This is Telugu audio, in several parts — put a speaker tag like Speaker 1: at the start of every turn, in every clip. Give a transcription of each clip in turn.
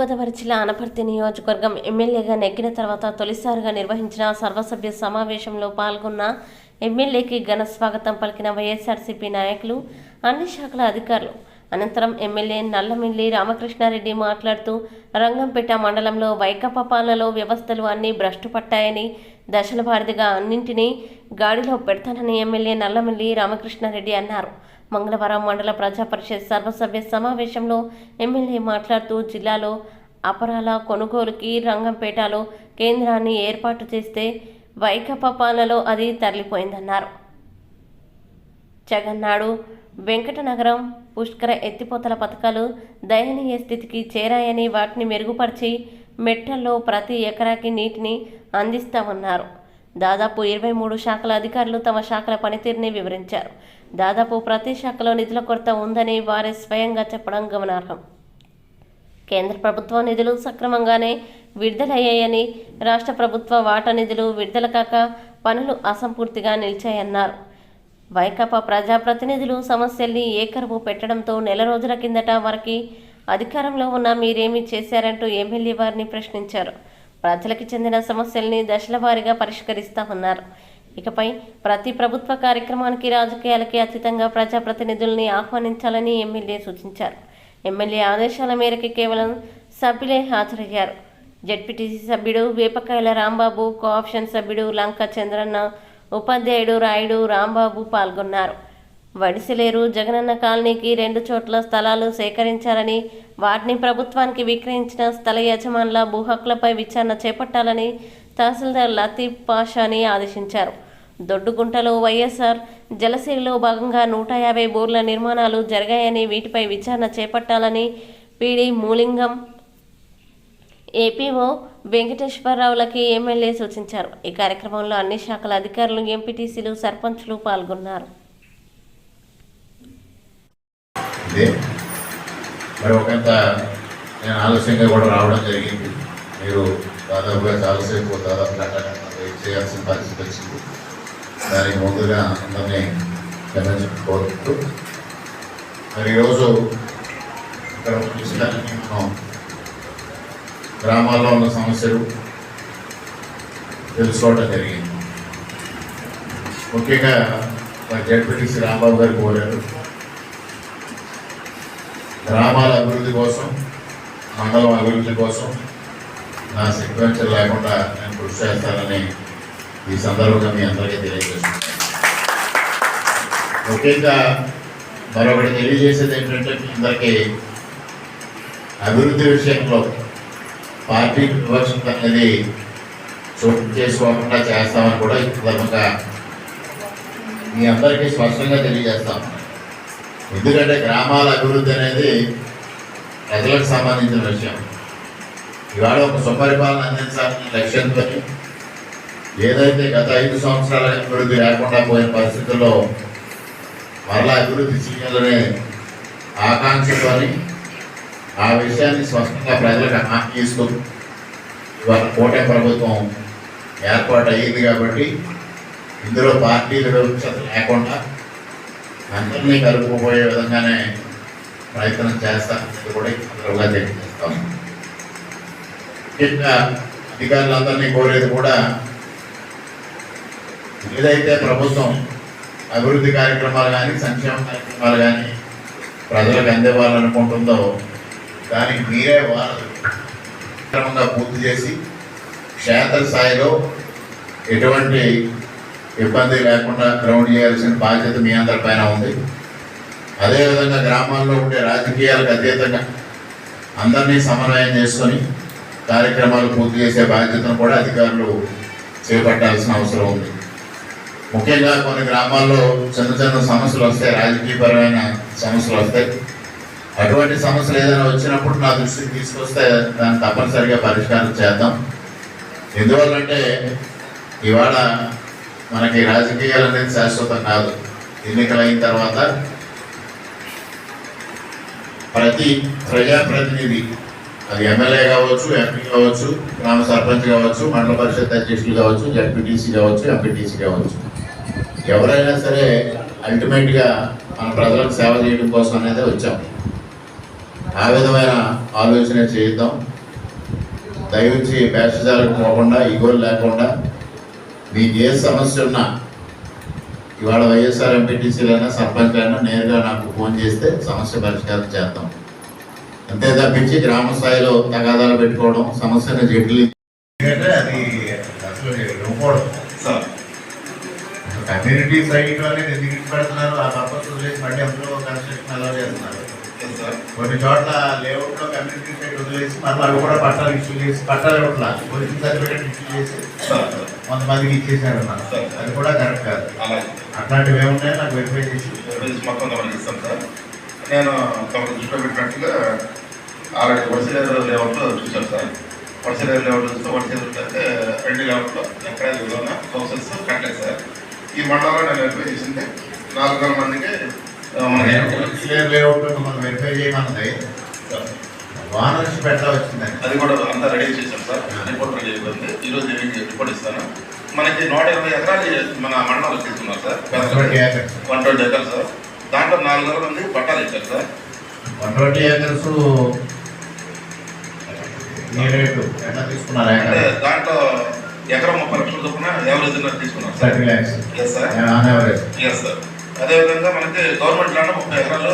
Speaker 1: తూర్పుగోదావరి జిల్లా అనపర్తి నియోజకవర్గం ఎమ్మెల్యేగా నెగ్గిన తర్వాత తొలిసారిగా నిర్వహించిన సర్వసభ్య సమావేశంలో పాల్గొన్న ఎమ్మెల్యేకి ఘన స్వాగతం పలికిన వైఎస్ఆర్సీపీ నాయకులు అన్ని శాఖల అధికారులు. అనంతరం ఎమ్మెల్యే నల్లమిల్లి రామకృష్ణారెడ్డి మాట్లాడుతూ రంగంపేట మండలంలో వైకప్ప పాలనలో వ్యవస్థలు అన్నీ భ్రష్టు పట్టాయని దశల వారీదిగా అన్నింటినీ గాడిలో పెడతానని ఎమ్మెల్యే నల్లమిల్లి రామకృష్ణారెడ్డి అన్నారు. మంగళవారం మండల ప్రజా పరిషత్ సర్వసభ్య సమావేశంలో ఎమ్మెల్యే మాట్లాడుతూ జిల్లాలో అపరాల కొనుగోలుకి రంగంపేటలో కేంద్రాన్ని ఏర్పాటు చేస్తే వైకప్ప పాలనలో అది తరలిపోయిందన్నారు. జగన్నాడు వెంకటనగరం పుష్కర ఎత్తిపోతల పథకాలు దయనీయ స్థితికి చేరాయని వాటిని మెరుగుపరిచి మెట్టల్లో ప్రతి ఎకరాకి నీటిని అందిస్తామన్నారు. దాదాపు ఇరవై మూడు శాఖల అధికారులు తమ శాఖల పనితీరుని వివరించారు. దాదాపు ప్రతి శాఖలో నిధుల కొరత ఉందని వారే స్వయంగా చెప్పడం గమనార్హం. కేంద్ర ప్రభుత్వ నిధులు సక్రమంగానే విడుదలయ్యాయని రాష్ట్ర ప్రభుత్వ వాటా నిధులు విడుదల కాక పనులు అసంపూర్తిగా నిలిచాయన్నారు. వైకాపా ప్రజాప్రతినిధులు సమస్యల్ని ఏకరువు పెట్టడంతో నెల రోజుల కిందట వారికి అధికారంలో ఉన్న మీరేమీ చేశారంటూ ఎమ్మెల్యే వారిని ప్రశ్నించారు. ప్రజలకు చెందిన సమస్యల్ని దశల వారీగా పరిష్కరిస్తామన్నారు ఇకపై ప్రతి ప్రభుత్వ కార్యక్రమానికి రాజకీయాలకి అతీతంగా ప్రజాప్రతినిధుల్ని ఆహ్వానించాలని ఎమ్మెల్యే సూచించారు. ఎమ్మెల్యే ఆదేశాల మేరకు కేవలం సభ్యులే హాజరయ్యారు. జడ్పీటీసీ సభ్యుడు వేపకాయల రాంబాబు కోఆప్షన్ సభ్యుడు లంక చంద్రన్న ఉపాధ్యాయుడు రాయుడు రాంబాబు పాల్గొన్నారు. వడిసిలేరు జగనన్న కాలనీకి రెండు చోట్ల స్థలాలు సేకరించారని వాటిని ప్రభుత్వానికి విక్రయించిన స్థల యజమానుల భూ హక్కులపై విచారణ చేపట్టాలని తహసీల్దార్ లతీఫ్ పాషాని ఆదేశించారు. దొడ్డుగుంటలో వైఎస్ఆర్ జలసిరిలో భాగంగా నూట యాభై బోర్ల నిర్మాణాలు జరిగాయని వీటిపై విచారణ చేపట్టాలని పీడి మూలింగం ఏపీఓ వెంకటేశ్వరరావులకి ఎమ్మెల్యే సూచించారు. ఈ కార్యక్రమంలో అన్ని శాఖల అధికారులు ఎంపీటీసీలు సర్పంచ్లు పాల్గొన్నారు.
Speaker 2: మరి ఒకంత నేను ఆలస్యంగా కూడా రావడం జరిగింది. మీరు దాదాపుగా చాలాసేపు దాదాపు గంట వెయిట్ చేయాల్సిన పరిస్థితి వచ్చింది. దానికి ముందుగా అందరినీ క్షమించడం మరి ఈరోజు ఇక్కడ చూసినట్టు మనం గ్రామాల్లో ఉన్న సమస్యలు తెలుసుకోవడం జరిగింది. ముఖ్యంగా మరి జడ్పీటీసీ రాంబాబు గారు కోరారు. గ్రామాల అభివృద్ధి కోసం మండలం అభివృద్ధి కోసం నా సిగ్నేచర్ లేకుండా నేను కృషి చేస్తానని ఈ సందర్భంగా మీ అందరికీ తెలియజేస్తున్నాను. ముఖ్యంగా మరొకటి తెలియజేసేది ఏంటంటే మీ అందరికీ అభివృద్ధి విషయంలో పార్టీ వివక్షత అనేది చోటు చేసుకోకుండా చేస్తామని కూడా ఈ సందర్భంగా మీ అందరికీ స్పష్టంగా తెలియజేస్తాం. ఎందుకంటే గ్రామాల అభివృద్ధి అనేది ప్రజలకు సంబంధించిన విషయం. ఇవాళ ఒక సుపరిపాలన అందించాలని లక్ష్యంతో ఏదైతే గత ఐదు సంవత్సరాల అభివృద్ధి లేకుండా పోయిన పరిస్థితుల్లో మరలా అభివృద్ధి చేయాలనే ఆకాంక్షతోని ఆ విషయాన్ని స్పష్టంగా ప్రజలకు హామీ ఇస్తూ ఇవాళ కూటమి ప్రభుత్వం ఏర్పాటు అయ్యింది కాబట్టి ఇందులో పార్టీల వివక్షత లేకుండా అందరినీ కలుపుకుపోయే విధంగానే ప్రయత్నం చేస్తానని కూడా ఈ చెప్పిన అధికారులందరినీ కోరేది కూడా ఏదైతే ప్రభుత్వం అభివృద్ధి కార్యక్రమాలు కానీ సంక్షేమ కార్యక్రమాలు కానీ ప్రజలకు అందివ్వాలనుకుంటుందో దానికి మీరే వారు క్రమంగా పూర్తి చేసి క్షేత్రస్థాయిలో ఎటువంటి ఇబ్బంది లేకుండా గ్రౌండ్ చేయాల్సిన బాధ్యత మీ అందరిపైన ఉంది. అదేవిధంగా గ్రామాల్లో ఉండే రాజకీయాలకు అతీతంగా అందరినీ సమన్వయం చేసుకొని కార్యక్రమాలు పూర్తి చేసే బాధ్యతను కూడా అధికారులు చేపట్టాల్సిన అవసరం ఉంది. ముఖ్యంగా కొన్ని గ్రామాల్లో చిన్న చిన్న సమస్యలు వస్తాయి రాజకీయపరమైన సమస్యలు వస్తాయి. అటువంటి సమస్యలు ఏదైనా వచ్చినప్పుడు నా దృష్టికి తీసుకొస్తే దాన్ని తప్పనిసరిగా పరిష్కారం చేద్దాం. ఎందువల్లంటే ఇవాళ మనకి రాజకీయాలు అనేది శాశ్వతం కాదు. ఎన్నికలు అయిన తర్వాత ప్రతి ప్రజాప్రతినిధి అది ఎమ్మెల్యే కావచ్చు ఎంపీ కావచ్చు గ్రామ సర్పంచ్ కావచ్చు మండల పరిషత్ అధ్యక్షులు కావచ్చు జడ్పీటీసీ కావచ్చు ఎంపీటీసీ కావచ్చు. ఎవరైనా సరే అల్టిమేట్గా మన ప్రజలకు సేవ చేయడం కోసం అనేది వచ్చాం. ఆ విధమైన ఆలోచన చేద్దాం. దయవుంచి భేషజాలకు పోకుండా ఇగోలు లేకుండా మీకు ఏ సమస్య ఉన్నా ఇవాళ వైఎస్ఆర్ ఎంపీటీసీలైనా సర్పంచ్ అయినా నేరుగా నాకు ఫోన్ చేస్తే సమస్య పరిష్కారం చేద్దాం. అంతే తప్పించి గ్రామ స్థాయిలో తగాదాలు పెట్టుకోవడం సమస్యను జడ్లు అది అసలు ఇవ్వకూడదు.
Speaker 3: సార్.
Speaker 2: కమ్యూనిటీ సైట్ అనేది ఎందుకు పెడుతున్నారు ఆ పర్పస్ వదిలేసి మళ్ళీ అందులో కన్స్ట్రక్షన్ అలా చేస్తున్నారు? కొన్ని చోట్ల లేఅవుట్లో కమ్యూనిటీ సైట్ వదిలేసి మళ్ళీ అవి కూడా పట్టాలు ఇష్యూ చేసి పట్టాలు ఇవ్వట్లా? పొజిషన్ సర్టిఫికేట్ ఇష్యూ చేసి కొంతమందికి ఇచ్చేసారు. అది కూడా కరెక్ట్ కాదు. అట్లాంటివి ఏమున్నాయో నాకు వెరిఫై చేసి
Speaker 3: మొత్తం గమనిస్తాను సార్. నేను తమకు దృష్టిలో పెట్టినట్టుగా ఆల్రెడీ వడిసేరు లేఅవుట్లో చూశాను సార్ వడిసేరు లేఅవుట్ చూస్తే వడిసేరు అయితే రెండు లేఅవుట్లో ఎక్కడ విధంగా హౌసెస్ కట్టలేదు సార్. ఈ మండలంలో నేను వెరిఫై చేసింది నాలుగు వేల మందికి
Speaker 2: లేఅవుట్ మనం వెరిఫై చేయమన్నది
Speaker 3: సార్,
Speaker 2: వానర్షిప్ ఎట్లా వచ్చిందని
Speaker 3: అది కూడా అంతా రెడీ చేశాం సార్. రిపోర్ట్ రెడీ అయిపోయింది ఈరోజు ఈవినింగ్ రిపోర్ట్ ఇస్తాను. మనకి నూట ఇరవై ఎకరాలు మన మండలంలో తీసుకున్నారు sir. One twenty acres. Sir దాంట్లో నాలుగు వేల మంది పట్టాలు ఇచ్చారు సార్.
Speaker 2: వన్ ట్వంటీ ఏకర్స్ ఈ రేటు ఎట్లా తీసుకున్నారు
Speaker 3: అంటే
Speaker 2: ఏకర్
Speaker 3: దాంట్లో ఎకరం ముప్పై లక్షల చొప్పున యావరేజ్ తీసుకున్నాం sir.
Speaker 2: Thirty lakhs.
Speaker 3: Yes sir
Speaker 2: on average
Speaker 3: yes sir అదేవిధంగా మనకి గవర్నమెంట్ ల్యాండ్ ముప్పై ఎకరాలు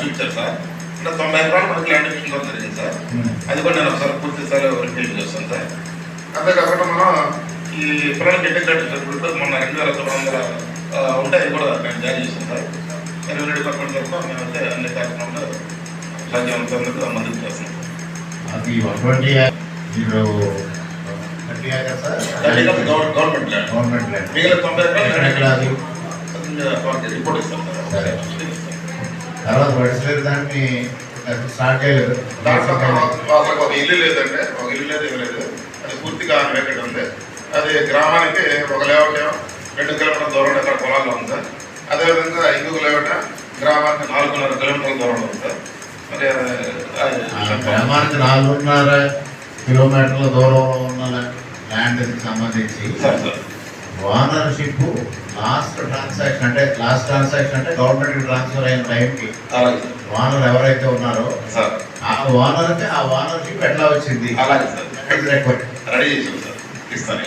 Speaker 3: చూపించారు సార్. అంటే తొంభై ఎకరాలు మనకి ల్యాండ్ ఇప్పించడం కూడా జరిగింది సార్. అది కూడా నేను ఒకసారి పూర్తి స్థాయిలో వెరిఫై చేస్తాను సార్. అంతేకాకుండా మనం ఈ పిల్లలకి ఇంటిగ్రేటెడ్ మొన్న రెండు వేల తొమ్మిది వందల ఉంటే అది కూడా నేను జారీ చేశాను సార్. రెవెన్యూ డిపార్ట్మెంట్ తరఫున మేమైతే అన్ని కార్యక్రమాలు సాధ్యమైనందుకు మందుకు చేస్తున్నాం
Speaker 2: అది వన్ ట్వంటీ మీరు థర్టీ ఏకర్స్
Speaker 3: అది కాదు గవర్- గవర్నమెంట్ ల్యాండ్
Speaker 2: గవర్నమెంట్ ల్యాండ్
Speaker 3: మిగిలిన తొంభై
Speaker 2: ఎక్కడ ఎక్కడ
Speaker 3: ఎకరాలు
Speaker 2: అది
Speaker 3: వాళ్ళకి రిపోర్ట్ ఇస్తాం
Speaker 2: సరే.
Speaker 3: సార్
Speaker 2: తర్వాత వడిసలేరు దాన్ని స్టార్ట్ చేయలేదు
Speaker 3: దాంట్లో అసలు ఒక ఇల్లు లేదండి ఒక ఇల్లు లేదు ఏమీ లేదు అది పూర్తిగా వేకెట్ ఉంది అది గ్రామానికి ఒక లేఅవుట్ ఏమో రెండు కిలోమీటర్ల దూరంలో ఇక్కడ పొలాల్లో ఉంది సార్ అదేవిధంగా ఇంకొక లేఅవుట్ గ్రామానికి నాలుగున్నర కిలోమీటర్ల దూరంలో ఉంది సార్ మరి
Speaker 2: ఆ
Speaker 3: అది
Speaker 2: గ్రామానికి నాలుగున్నర కిలోమీటర్ల దూరంలో ఉన్న ల్యాండ్కి సంబంధించి ఓనర్షిప్ లాస్ట్ ట్రాన్సాక్షన్ అంటే లాస్ట్ ట్రాన్సాక్షన్ అంటే గవర్నమెంట్ ట్రాన్స్ఫర్ అయిన టైంకి ఓనర్ ఎవరైతే ఉన్నారో ఆ ఓనర్కి ఆ ఓనర్షిప్ ఎట్లా వచ్చింది?
Speaker 3: రెడీ చేసాం సార్. ఇస్తాను